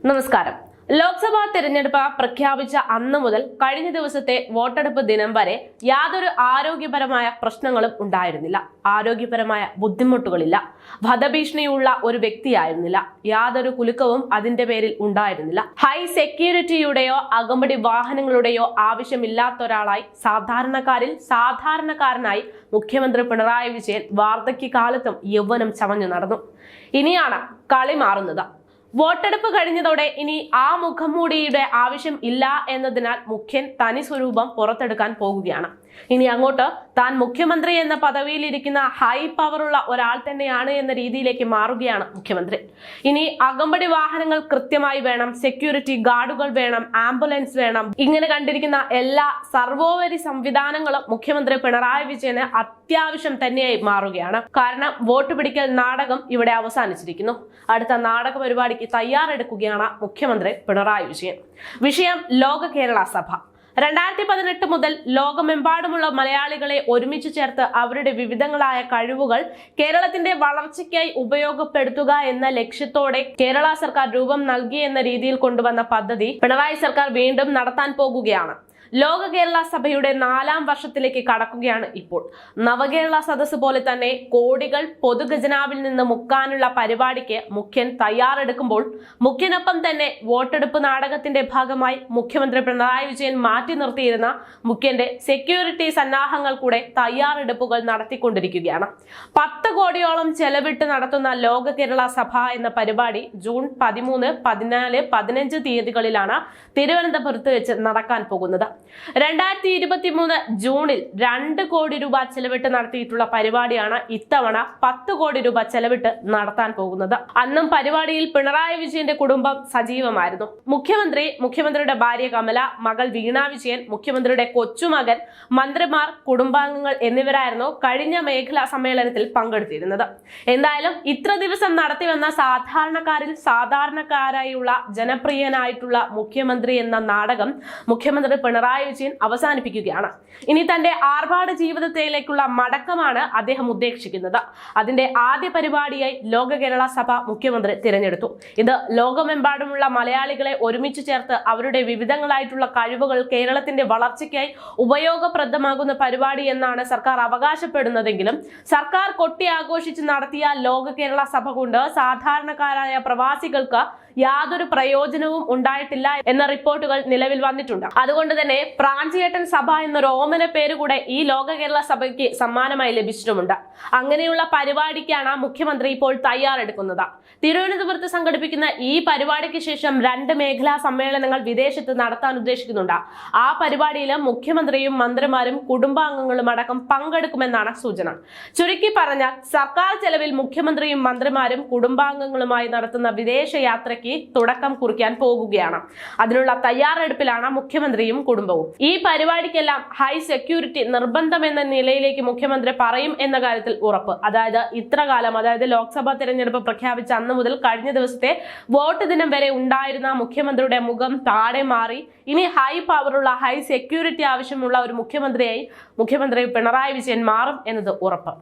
നമസ്കാരം. ലോക്സഭാ തെരഞ്ഞെടുപ്പ് പ്രഖ്യാപിച്ച അന്ന് മുതൽ കഴിഞ്ഞ ദിവസത്തെ വോട്ടെടുപ്പ് ദിനം വരെ യാതൊരു ആരോഗ്യപരമായ പ്രശ്നങ്ങളും ഉണ്ടായിരുന്നില്ല. ആരോഗ്യപരമായ ബുദ്ധിമുട്ടുകളില്ല. വധഭീഷണിയുള്ള ഒരു വ്യക്തിയായിരുന്നില്ല. യാതൊരു കുലുക്കവും അതിന്റെ പേരിൽ ഉണ്ടായിരുന്നില്ല. ഹൈ സെക്യൂരിറ്റിയുടെയോ അകമ്പടി വാഹനങ്ങളുടെയോ ആവശ്യമില്ലാത്ത ഒരാളായി സാധാരണക്കാരിൽ സാധാരണക്കാരനായി മുഖ്യമന്ത്രി പിണറായി വിജയൻ വാർദ്ധക്യകാലത്തും യൗവനം ചമഞ്ഞു നടന്നു. ഇനിയാണ് കളി മാറുന്നത്. വോട്ടെടുപ്പ് കഴിഞ്ഞതോടെ ഇനി ആ മുഖംമൂടിയുടെ ആവശ്യം ഇല്ല എന്നതിനാൽ മുഖ്യൻ തനി സ്വരൂപം പുറത്തെടുക്കാൻ പോകുകയാണ്. ഇനി അങ്ങോട്ട് താൻ മുഖ്യമന്ത്രി എന്ന പദവിയിലിരിക്കുന്ന ഹൈ പവറുള്ള ഒരാൾ തന്നെയാണ് എന്ന രീതിയിലേക്ക് മാറുകയാണ് മുഖ്യമന്ത്രി. ഇനി അകമ്പടി വാഹനങ്ങൾ കൃത്യമായി വേണം സെക്യൂരിറ്റി ഗാർഡുകൾ വേണം ആംബുലൻസ് വേണം. ഇങ്ങനെ കണ്ടിരിക്കുന്ന എല്ലാ സർവോപരി സംവിധാനങ്ങളും മുഖ്യമന്ത്രി പിണറായി വിജയന് അത്യാവശ്യം തന്നെയായി മാറുകയാണ്. കാരണം വോട്ട് പിടിക്കൽ നാടകം ഇവിടെ അവസാനിച്ചിരിക്കുന്നു. അടുത്ത നാടക പരിപാടിക്ക് തയ്യാറെടുക്കുകയാണ് മുഖ്യമന്ത്രി പിണറായി വിജയൻ. വിഷയം ലോക കേരള സഭ. രണ്ടായിരത്തി പതിനെട്ട് മുതൽ ലോകമെമ്പാടുമുള്ള മലയാളികളെ ഒരുമിച്ച് ചേർത്ത് അവരുടെ വിവിധങ്ങളായ കഴിവുകൾ കേരളത്തിന്റെ വളർച്ചയ്ക്കായി ഉപയോഗപ്പെടുത്തുക എന്ന ലക്ഷ്യത്തോടെ കേരള സർക്കാർ രൂപം നൽകി എന്ന രീതിയിൽ കൊണ്ടുവന്ന പദ്ധതി പിണറായി സർക്കാർ വീണ്ടും നടത്താൻ പോകുകയാണ്. ലോക കേരള സഭയുടെ നാലാം വർഷത്തിലേക്ക് കടക്കുകയാണ് ഇപ്പോൾ. നവകേരള സദസ് പോലെ തന്നെ കോടികൾ പൊതുഖജനാവിൽ നിന്ന് മുക്കാനുള്ള പരിപാടിക്ക് മുഖ്യൻ തയ്യാറെടുക്കുമ്പോൾ മുഖ്യനൊപ്പം തന്നെ വോട്ടെടുപ്പ് നാടകത്തിന്റെ ഭാഗമായി മുഖ്യമന്ത്രി പിണറായി വിജയൻ മാറ്റി നിർത്തിയിരുന്ന മുഖ്യന്റെ സെക്യൂരിറ്റി സന്നാഹങ്ങൾ കൂടെ തയ്യാറെടുപ്പുകൾ നടത്തിക്കൊണ്ടിരിക്കുകയാണ്. പത്ത് കോടിയോളം ചെലവിട്ട് നടത്തുന്ന ലോക കേരള സഭ എന്ന പരിപാടി ജൂൺ പതിമൂന്ന് പതിനാല് പതിനഞ്ച് തീയതികളിലാണ് തിരുവനന്തപുരത്ത് വെച്ച് നടക്കാൻ പോകുന്നത്. രണ്ടായിരത്തി ഇരുപത്തി മൂന്ന് ജൂണിൽ രണ്ട് കോടി രൂപ ചെലവിട്ട് നടത്തിയിട്ടുള്ള പരിപാടിയാണ് ഇത്തവണ പത്ത് കോടി രൂപ ചെലവിട്ട് നടത്താൻ പോകുന്നത്. അന്നും പരിപാടിയിൽ പിണറായി വിജയന്റെ കുടുംബം സജീവമായിരുന്നു. മുഖ്യമന്ത്രി മുഖ്യമന്ത്രിയുടെ ഭാര്യ കമല മകൾ വീണ വിജയൻ മുഖ്യമന്ത്രിയുടെ കൊച്ചുമകൻ മന്ത്രിമാർ കുടുംബാംഗങ്ങൾ എന്നിവരായിരുന്നു കഴിഞ്ഞ മേഖലാ സമ്മേളനത്തിൽ പങ്കെടുത്തിരുന്നത്. എന്തായാലും ഇത്ര ദിവസം നടത്തിവന്ന സാധാരണക്കാരിൽ സാധാരണക്കാരായുള്ള ജനപ്രിയനായിട്ടുള്ള മുഖ്യമന്ത്രി എന്ന നാടകം മുഖ്യമന്ത്രി പിണറായി വിജയൻ അവസാനിപ്പിക്കുകയാണ്. ഇനി തന്റെ ആർഭാട ജീവിതത്തിലേക്കുള്ള മടക്കമാണ് അദ്ദേഹം ഉദ്ദേശിക്കുന്നത്. അതിന്റെ ആദ്യ പരിപാടിയായി ലോക കേരള സഭ മുഖ്യമന്ത്രി തിരഞ്ഞെടുത്തു. ഇത് ലോകമെമ്പാടുമുള്ള മലയാളികളെ ഒരുമിച്ച് ചേർത്ത് അവരുടെ വിവിധങ്ങളായിട്ടുള്ള കഴിവുകൾ കേരളത്തിന്റെ വളർച്ചയ്ക്കായി ഉപയോഗപ്രദമാകുന്ന പരിപാടി എന്നാണ് സർക്കാർ അവകാശപ്പെടുന്നതെങ്കിലും സർക്കാർ കൊട്ടി ആഘോഷിച്ച് നടത്തിയ ലോക കേരള സഭ കൊണ്ട് സാധാരണക്കാരായ പ്രവാസികൾക്ക് യാതൊരു പ്രയോജനവും ഉണ്ടായിട്ടില്ല എന്ന റിപ്പോർട്ടുകൾ നിലവിൽ വന്നിട്ടുണ്ട്. അതുകൊണ്ട് തന്നെ പ്രാഞ്ചിയേട്ടൻ സഭ എന്നൊരു ഓമന പേര് കൂടെ ഈ ലോക കേരള സഭയ്ക്ക് സമ്മാനമായി ലഭിച്ചിട്ടുമുണ്ട്. അങ്ങനെയുള്ള പരിപാടിക്കാണ് മുഖ്യമന്ത്രി ഇപ്പോൾ തയ്യാറെടുക്കുന്നത്. തിരുവനന്തപുരത്ത് സംഘടിപ്പിക്കുന്ന ഈ പരിപാടിക്ക് ശേഷം രണ്ട് മേഖലാ സമ്മേളനങ്ങൾ വിദേശത്ത് നടത്താൻ ഉദ്ദേശിക്കുന്നുണ്ട്. ആ പരിപാടിയിൽ മുഖ്യമന്ത്രിയും മന്ത്രിമാരും കുടുംബാംഗങ്ങളും അടക്കം പങ്കെടുക്കുമെന്നാണ് സൂചന. ചുരുക്കി പറഞ്ഞാൽ സർക്കാർ ചെലവിൽ മുഖ്യമന്ത്രിയും മന്ത്രിമാരും കുടുംബാംഗങ്ങളുമായി നടത്തുന്ന വിദേശ യാത്രയ്ക്ക് തുടക്കം കുറിക്കാൻ പോകുകയാണ്. അതിനുള്ള തയ്യാറെടുപ്പിലാണ് മുഖ്യമന്ത്രിയും കുടുംബവും. ഈ പരിപാടിക്കെല്ലാം ഹൈ സെക്യൂരിറ്റി നിർബന്ധമെന്ന നിലയിലേക്ക് മുഖ്യമന്ത്രി പറയും എന്ന കാര്യത്തിൽ ഉറപ്പ്. അതായത് ഇത്ര കാലം അതായത് ലോക്സഭാ തെരഞ്ഞെടുപ്പ് പ്രഖ്യാപിച്ച അന്ന് മുതൽ കഴിഞ്ഞ ദിവസത്തെ വോട്ട് ദിനം വരെ ഉണ്ടായിരുന്ന മുഖ്യമന്ത്രിയുടെ മുഖം താഴെ മാറി. ഇനി ഹൈ പവറുള്ള ഹൈ സെക്യൂരിറ്റി ആവശ്യമുള്ള ഒരു മുഖ്യമന്ത്രിയായി മുഖ്യമന്ത്രി പിണറായി വിജയൻ മാറും എന്നത് ഉറപ്പ്.